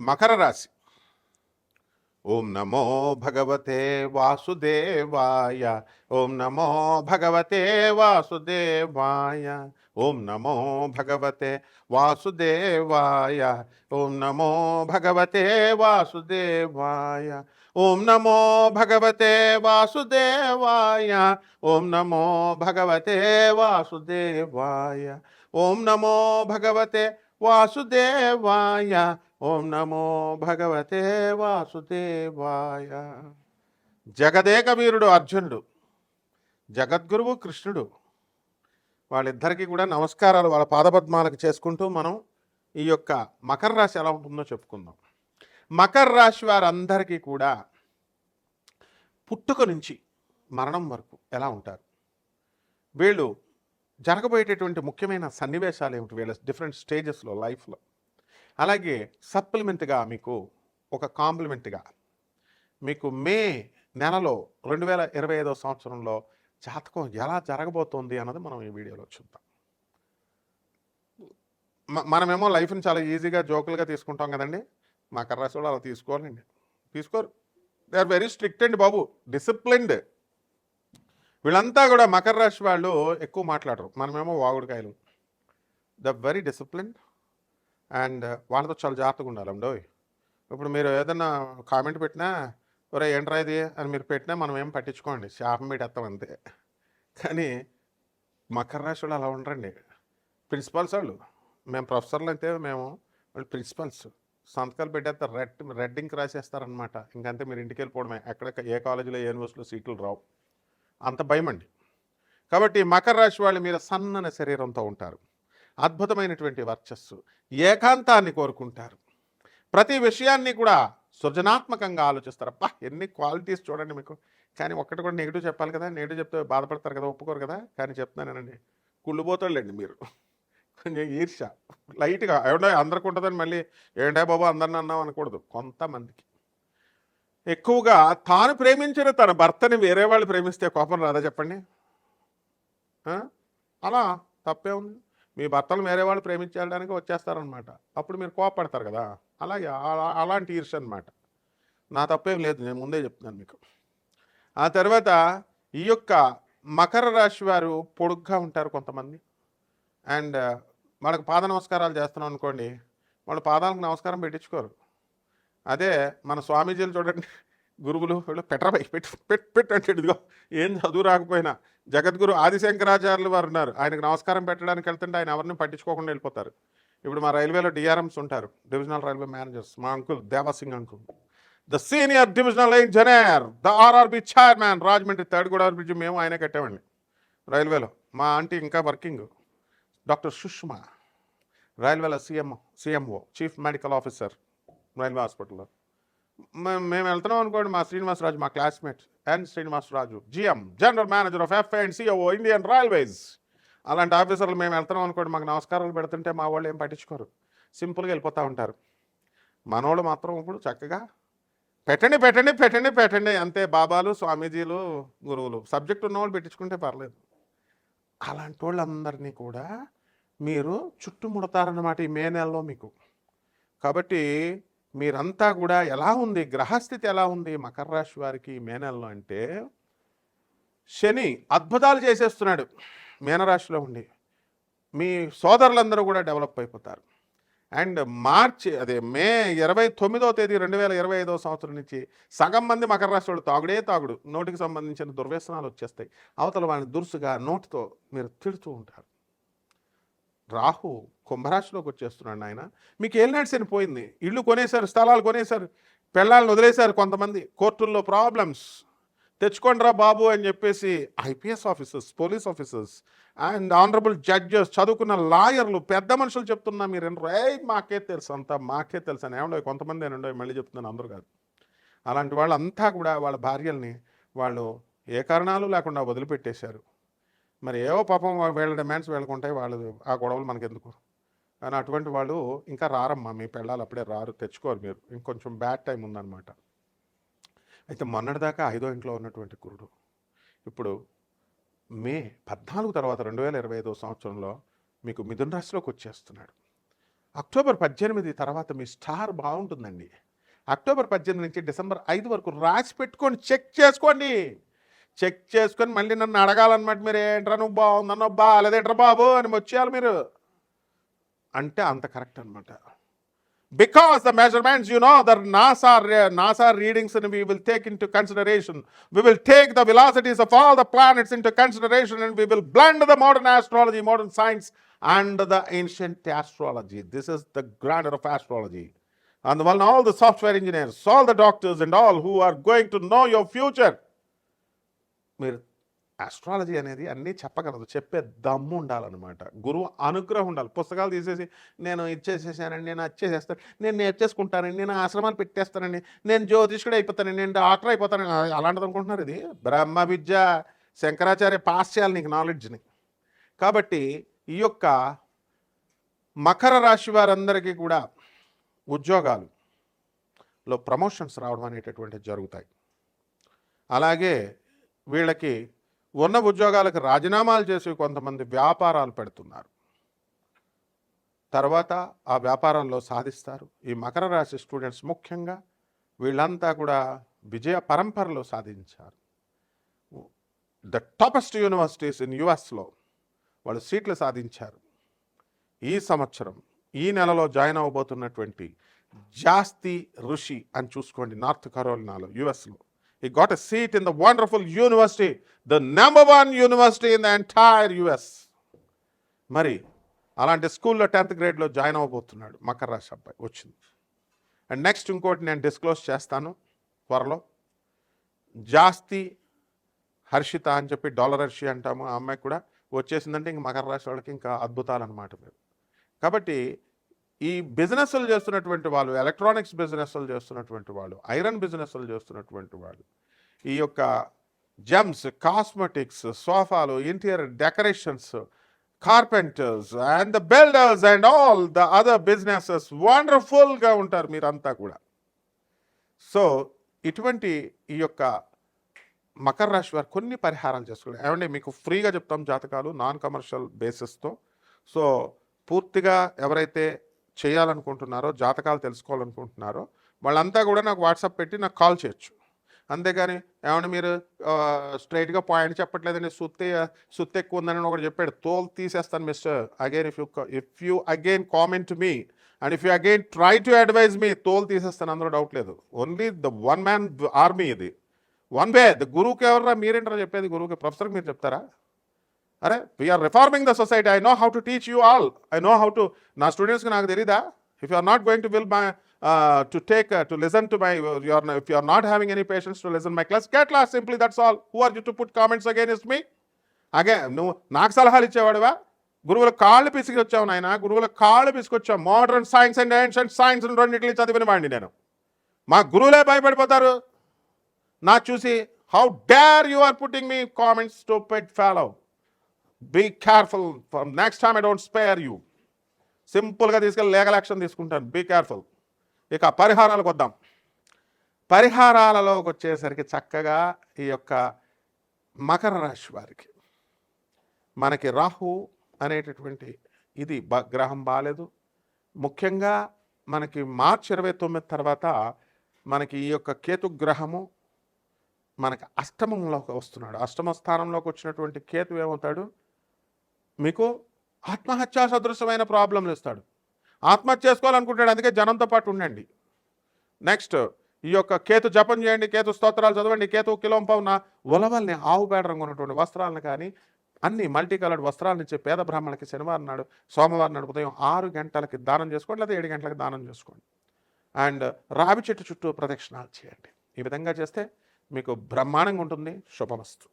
మకర రాశి. ఓం నమో భగవతే వాసుదేవాయ. ఓం నమో భగవతే వాసుదేవాయ. ఓం నమో భగవతే వాసుదేవాయ. ఓం నమో భగవతే వాసుదేవాయ. ఓం నమో భగవతే వాసుదేవాయ. ఓం నమో భగవతే వాసుదేవాయ. ఓం నమో భగవతే వాసుదేవాయ. ఓం నమో భగవతే వాసుదేవాయ. జగదేక వీరుడు అర్జునుడు జగద్గురువు కృష్ణుడు. వాళ్ళిద్దరికీ కూడా నమస్కారాలు వాళ్ళ పాదపద్మాలకు చేసుకుంటూ మనం ఈ యొక్క మకర రాశి ఎలా ఉంటుందో చెప్పుకుందాం. మకర రాశి వారందరికీ కూడా పుట్టుక నుంచి మరణం వరకు ఎలా ఉంటారు? వీళ్ళు జరగబోయేటటువంటి ముఖ్యమైన సన్నివేశాలు ఏమిటి? వీళ్ళ డిఫరెంట్ స్టేజెస్లో లైఫ్లో అలాగే సప్లిమెంట్గా మీకు ఒక కాంప్లిమెంట్గా మీకు మే నెలలో రెండు వేల ఇరవై ఐదో సంవత్సరంలో జాతకం ఎలా జరగబోతోంది అన్నది మనం ఈ వీడియోలో చూద్దాం. మనమేమో లైఫ్ని చాలా ఈజీగా జోకులుగా తీసుకుంటాం కదండి. మకర రాశి వాళ్ళు అలా తీసుకోవాలండి. తీసుకోరు. దే ఆర్ వెరీ స్ట్రిక్ట్ అండి బాబు. డిసిప్లిన్డ్. వీళ్ళంతా కూడా మకర రాశి వాళ్ళు ఎక్కువ మాట్లాడరు. మనమేమో వాగుడుకాయలు. ద వెరీ డిసిప్లిన్ అండ్ వాళ్ళతో చాలా జాగ్రత్తగా ఉండాలి ఇప్పుడు మీరు ఏదైనా కామెంట్ పెట్టినా ఒరే ఏంట్రా ఇది? అని మీరు పెట్టినా మనం ఏం పట్టించుకోండి. శాపం పెట్టేస్తాం అంతే. కానీ మకర రాశి వాళ్ళు అలా ఉండరండి. ప్రిన్సిపాల్స్ వాళ్ళు. మేము ప్రొఫెసర్లు అయితే మేము వాళ్ళు ప్రిన్సిపల్స్. సంతకాలు పెట్టేస్తారు రెడ్ రెడ్ ఇంక్ రాసేస్తారనమాట ఇంకంతే మీరు ఇంటికి వెళ్ళిపోవడమే. ఎక్కడ ఏ కాలేజీలో ఏ యూనివర్సిటీలో సీట్లు రావు. అంత భయం అండి కాబట్టి మకర రాశి వాళ్ళు మీరు సన్నని శరీరంతో ఉంటారు. అద్భుతమైనటువంటి వర్చస్సు ఏకాంతాన్ని కోరుకుంటారు. ప్రతి విషయాన్ని కూడా సృజనాత్మకంగా ఆలోచిస్తారు. అబ్బా ఎన్ని క్వాలిటీస్ చూడండి మీకు. కానీ ఒక్కటి కూడా నెగిటివ్ చెప్పాలి కదా నెగిటివ్ చెప్తే బాధపడతారు కదా ఒప్పుకోరు కదా కానీ చెప్తున్నానండి. కుళ్ళుపోతాళ్ళండి మీరు. కొంచెం ఈర్ష లైట్గా ఎవడో అందరికి ఉంటుందని మళ్ళీ ఏంటా బాబు అందరిని అన్నాం అనకూడదు కొంతమందికి. ఎక్కువగా తాను ప్రేమించిన తన భర్తని వేరే వాళ్ళు ప్రేమిస్తే కోపం రాదా చెప్పండి? అలా తప్పే ఉంది. మీ భర్తలు వేరే వాళ్ళు ప్రేమించడానికి వచ్చేస్తారనమాట అప్పుడు మీరు కోపడతారు కదా. అలాగే అలా- అలాంటి ఈర్ష అనమాట నా తప్పేం లేదు నేను ముందే చెప్తున్నాను మీకు. ఆ తర్వాత ఈ యొక్క మకర రాశి వారు పొడుగ్గా ఉంటారు కొంతమంది. అండ్ వాళ్ళకి పాద నమస్కారాలు చేస్తున్నాం అనుకోండి వాళ్ళు పాదాలకు నమస్కారం పెట్టించుకోరు. అదే మన స్వామీజీలు చూడండి గురువులు వీళ్ళు పెట్టరాబాయి పెట్టు పెట్టు పెట్టు అంటే ఇదిగో ఏం చదువు రాకపోయినా. జగద్గురు ఆదిశంకరాచార్యులు వారు ఉన్నారు. ఆయనకు నమస్కారం పెట్టడానికి వెళ్తుంటే ఆయన ఎవరిని పట్టించుకోకుండా వెళ్ళిపోతారు. ఇప్పుడు మా రైల్వేలో డిఆర్ఎంస్ ఉంటారు డివిజనల్ రైల్వే మేనేజర్స్ మా uncle Devasingh uncle. The senior divisional engineer the RRB chairman Rajahmundry third Godavari bridge మేము ఆయనే కట్టామండి రైల్వేలో మా ఆంటీ ఇంకా వర్కింగ్. డాక్టర్ సుష్మా రైల్వేలో CM CMO chief medical officer railway హాస్పిటల్లో. మేము వెళ్తున్నాం అనుకోండి మా శ్రీనివాసరాజు మా classmate N Srinivasaraju GM general manager of F and CO Indian railways. అలాంటి ఆఫీసర్లు మేము వెళ్తున్నాం అనుకోండి మాకు నమస్కారాలు పెడుతుంటే మా వాళ్ళు ఏం పట్టించుకోరు. సింపుల్గా వెళ్ళిపోతూ ఉంటారు. మనోళ్ళు మాత్రం ఇప్పుడు చక్కగా పెట్టండి పెట్టండి పెట్టండి పెట్టండి అంతే బాబాలు స్వామీజీలు గురువులు. సబ్జెక్ట్ ఉన్నవాళ్ళు పెట్టించుకుంటే పర్లేదు. అలాంటి వాళ్ళందరినీ కూడా మీరు చుట్టుముడతారన్నమాట ఈ మే నెలలో మీకు. కాబట్టి మీరంతా కూడా ఎలా ఉంది? గ్రహస్థితి ఎలా ఉంది? మకర రాశి వారికి మేనల్లో మే నెలలో అంటే శని అద్భుతాలు చేసేస్తున్నాడు. మీనరాశిలో ఉండి. మీ సోదరులందరూ కూడా డెవలప్ అయిపోతారు. అండ్ మార్చి అదే మే ఇరవై తొమ్మిదో తేదీ రెండు వేల ఇరవై ఐదో సంవత్సరం నుంచి సగం మంది మకర రాశి వాళ్ళు తాగుడే తాగుడు. నోటికి సంబంధించిన దుర్వ్యసనాలు వచ్చేస్తాయి. అవతల వాళ్ళని దురుసుగా నోటితో మీరు తిడుతూ ఉంటారు. రాహు కుంభరాశిలోకి వచ్చేస్తున్నాడు ఆయన మీకు ఏలినాటి శని పోయింది. ఇళ్ళు కొనేశారు స్థలాలు కొనేశారు పెళ్ళాలను వదిలేశారు కొంతమంది. కోర్టుల్లో ప్రాబ్లమ్స్ తెచ్చుకోండిరా బాబు అని చెప్పేసి IPS officers police officers and honourable judges చదువుకున్న లాయర్లు పెద్ద మనుషులు చెప్తున్నా మీరు ఏంటో ఏ మాకే తెలుసు అంతా మాకే తెలుసు అని. ఏమండో కొంతమంది అని ఉండవు మళ్ళీ చెప్తున్నాను అందరూ కాదు. అలాంటి వాళ్ళంతా కూడా వాళ్ళ భార్యల్ని వాళ్ళు ఏ కారణాలు లేకుండా వదిలిపెట్టేశారు. మరి ఏవో పాపం వీళ్ళ డిమాండ్స్ వీళ్ళకు ఉంటాయి వాళ్ళు ఆ గొడవలు మనకెందుకు? కానీ అటువంటి వాళ్ళు ఇంకా రారమ్మా మీ పెళ్ళాలు అప్పుడే రారు తెచ్చుకోరు మీరు. ఇంకొంచెం బ్యాడ్ టైం ఉందన్నమాట. అయితే మొన్నటిదాకా ఐదో ఇంట్లో ఉన్నటువంటి గురుడు ఇప్పుడు మే పద్నాలుగు తర్వాత రెండు వేల ఇరవై ఐదో సంవత్సరంలో మీకు మిథున రాశిలోకి వచ్చేస్తున్నాడు. అక్టోబర్ పద్దెనిమిది తర్వాత మీ స్టార్ బాగుంటుందండి. అక్టోబర్ పద్దెనిమిది నుంచి డిసెంబర్ ఐదు వరకు రాసి పెట్టుకొని చెక్ చేసుకోండి. చెక్ చేసుకుని మళ్ళీ నన్ను అడగాలన్నమాట మీరు ఏంట్రా నువ్వు బాగుంది బాగాలేదేట్రా బాబు? అని వచ్చేయాలి మీరు. అంటే అంత కరెక్ట్ అనమాట because the measurements you know their NASA NASA readings అని we will take into consideration we will take the velocities of all the planets into consideration and we will blend the modern astrology modern science and the ancient astrology this is the grandeur of astrology అందువలన all the software engineers all the doctors and all who are going to know your future మీరు astrology అనేది అన్నీ చెప్పగలదు. చెప్పే దమ్ము ఉండాలన్నమాట. గురువు అనుగ్రహం ఉండాలి. పుస్తకాలు తీసేసి నేను ఇచ్చేసేసానండి నేను వచ్చేసేస్తాను నేను నేర్చేసుకుంటానండి నేను ఆశ్రమాన్ని పెట్టేస్తానండి నేను జ్యోతిష్కుడు అయిపోతానండి నేను డాక్టర్ అయిపోతాను అలాంటిది అనుకుంటున్నారు ఇది? బ్రహ్మ విద్య శంకరాచార్య పాస్ చేయాలి నీకు నాలెడ్జ్ని కాబట్టి ఈ యొక్క మకర రాశి వారందరికీ కూడా ఉద్యోగాలు లో ప్రమోషన్స్ రావడం అనేటటువంటి జరుగుతాయి. అలాగే వీళ్ళకి ఉన్న ఉద్యోగాలకు రాజీనామాలు చేసి కొంతమంది వ్యాపారాలు పెడుతున్నారు. తర్వాత ఆ వ్యాపారంలో సాధిస్తారు. ఈ మకర రాశి స్టూడెంట్స్ ముఖ్యంగా వీళ్ళంతా కూడా విజయ పరంపరలో సాధించారు. ద టాపెస్ట్ యూనివర్సిటీస్ ఇన్ యుఎస్లో వాళ్ళు సీట్లు సాధించారు. ఈ సంవత్సరం ఈ నెలలో జాయిన్ అవ్వబోతున్నటువంటి జాస్తి ఋషి అని చూసుకోండి నార్త్ కరోలినాలో యుఎస్లో. He got a seat in the wonderful university the number one university in the entire US మరి అలాంటి స్కూల్లో టెన్త్ గ్రేడ్లో జాయిన్ అవ్వబోతున్నాడు మకర రాశి అబ్బాయి వచ్చింది. అండ్ నెక్స్ట్ ఇంకోటి నేను డిస్క్లోజ్ చేస్తాను త్వరలో. జాస్తి హర్షిత అని చెప్పి డాలర్ హర్షి అంటాము ఆ అమ్మాయి కూడా వచ్చేసిందంటే ఇంక మకర రాశి వాళ్ళకి ఇంకా అద్భుతాలు అనమాట మీరు కాబట్టి ఈ బిజినెస్లు చేస్తున్నటువంటి వాళ్ళు ఎలక్ట్రానిక్స్ బిజినెస్లు చేస్తున్నటువంటి వాళ్ళు ఐరన్ బిజినెస్లు చేస్తున్నటువంటి వాళ్ళు ఈ యొక్క జెమ్స్ కాస్మెటిక్స్ సోఫాలు interior decorations carpenters and the builders and all the other businesses వండర్ఫుల్గా ఉంటారు మీరంతా కూడా. సో ఇటువంటి ఈ యొక్క మకర రాశి వారు కొన్ని పరిహారాలు చేసుకోండి. ఏమంటే మీకు ఫ్రీగా చెప్తాం జాతకాలు నాన్ కమర్షియల్ బేసిస్తో సో పూర్తిగా ఎవరైతే చేయాలనుకుంటున్నారో జాతకాలు తెలుసుకోవాలనుకుంటున్నారో వాళ్ళంతా కూడా నాకు వాట్సాప్ పెట్టి నాకు కాల్ చేయొచ్చు. అంతేగాని ఏమైనా మీరు స్ట్రైట్గా పాయింట్ చెప్పట్లేదండి సుత్తే సుత్తి ఎక్కువ ఉందని ఒకటి చెప్పాడు తోలు తీసేస్తాను mister again if you if you again comment me and if you again try to advise me తోలు తీసేస్తాను. అందులో డౌట్ లేదు. Only the one man army ఇది. వన్ వే ద గురువుకి ఎవర్రా మీరేంటారా చెప్పేది? గురువుకి ప్రొఫెసర్కి మీరు చెప్తారా? అరే we're reforming the society I know how to teach you all I know how to నా స్టూడెంట్స్కి నాకు తెలీదా? If you are not going to will my to take to listen to my your if you are not having any patience to listen my class get lost simply that's all who are you to put comments again me again నువ్వు నాకు సలహాలు ఇచ్చేవాడువా? గురువుల కాళ్ళు పిసికి వచ్చావు నాయన. గురువుల కాళ్ళు పిసుకొచ్చావు. Modern science and ancient science రెండింటిని చదివిన వాడిని నేను. మా గురువులే భయపడిపోతారు. నా చూసి how dare you are putting me comments to pet follow be careful next time I don't spare you సింపుల్గా తీసుకెళ్ళి లీగల్ యాక్షన్ తీసుకుంటాను. బీ కేర్ఫుల్ ఇక పరిహారాలకు వద్దాం. పరిహారాలలోకి వచ్చేసరికి చక్కగా ఈ యొక్క మకర రాశి వారికి మనకి రాహు అనేటటువంటి ఇది బ గ్రహం బాగాలేదు ముఖ్యంగా మనకి మార్చ్ ఇరవై తొమ్మిది తర్వాత మనకి ఈ యొక్క కేతు గ్రహము మనకి అష్టమంలోకి వస్తున్నాడు. అష్టమ స్థానంలోకి వచ్చినటువంటి కేతు ఏమవుతాడు? మీకు ఆత్మహత్యా సదృశమైన ప్రాబ్లంలు ఇస్తాడు ఆత్మహత్య చేసుకోవాలనుకుంటాడు అందుకే జనంతో పాటు ఉండండి. నెక్స్ట్ ఈ యొక్క కేతు జపం చేయండి కేతు స్తోత్రాలు చదవండి కేతు కిలోం పౌన ఉలవల్ని ఆవు పేడ రంగు ఉన్నటువంటి వస్త్రాలను కానీ అన్ని మల్టీ కలర్డ్ వస్త్రాలను ఇచ్చే పేద బ్రాహ్మణులకి శనివారం నాడు సోమవారం నాడు ఉదయం ఆరు గంటలకి దానం చేసుకోండి లేదా ఏడు గంటలకి దానం చేసుకోండి. అండ్ రావి చెట్టు చుట్టూ ప్రదక్షిణాలు చేయండి. ఈ విధంగా చేస్తే మీకు బ్రహ్మాండంగా ఉంటుంది. శుభమస్తు.